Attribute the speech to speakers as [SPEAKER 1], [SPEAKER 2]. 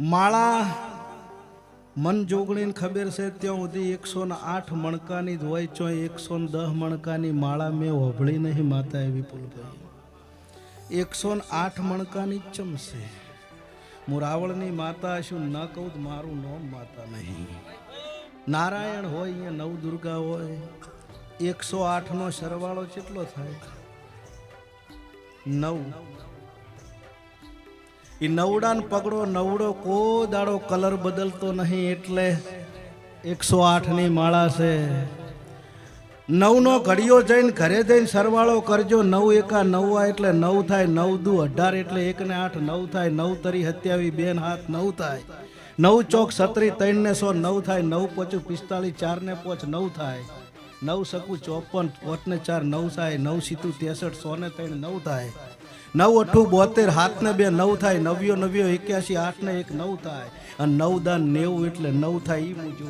[SPEAKER 1] માળા મન જોગણીને ખબર છે, ત્યાં સુધી એકસો ને આઠ મણકાની જ હોય, ચોય એકસો ને દહ મણકાની માળા મેં હોભળી નહીં માતા એ વિપુલભાઈ એકસો ને આઠ મણકાની જ ચમશે હું રાવણની માતા શું ન કહું તો મારું નામ માતા નહીં. નારાયણ હોય, અહીંયા નવ દુર્ગા હોય. એકસો આઠનો સરવાળો કેટલો થાય? નવ. એ નવડાન પગડો, નવડો કો દાડો કલર બદલતો નહીં એટલે એકસો આઠની માળા છે. નવનો ઘડિયો જઈને ઘરે જઈને સરવાળો કરજો. નવ એકા નવવા એટલે નવ થાય, નવ દુ અઢાર એટલે એક ને આઠ, નવ થાય, નવ તરી હત્યાવી બેન હાથ, નવ થાય. નવ ચોક સત્રી ત્રણ ને સો, નવ થાય, નવ પોચું પિસ્તાળીસ ચાર ને પોચ, નવ થાય. નવ શકું ચોપન પોચ ને ચાર, નવ થાય, નવ સીતું ત્રેસઠ સો ને ત્રણ, નવ થાય. નવ અઠું બોતેર, હાથ ને બે નવ થાય, નવ્યો નવ્યો એક્યાસી, આઠ ને એક નવ થાય. અને નવ દાન નેવું એટલે નવ થાય એ મુજબ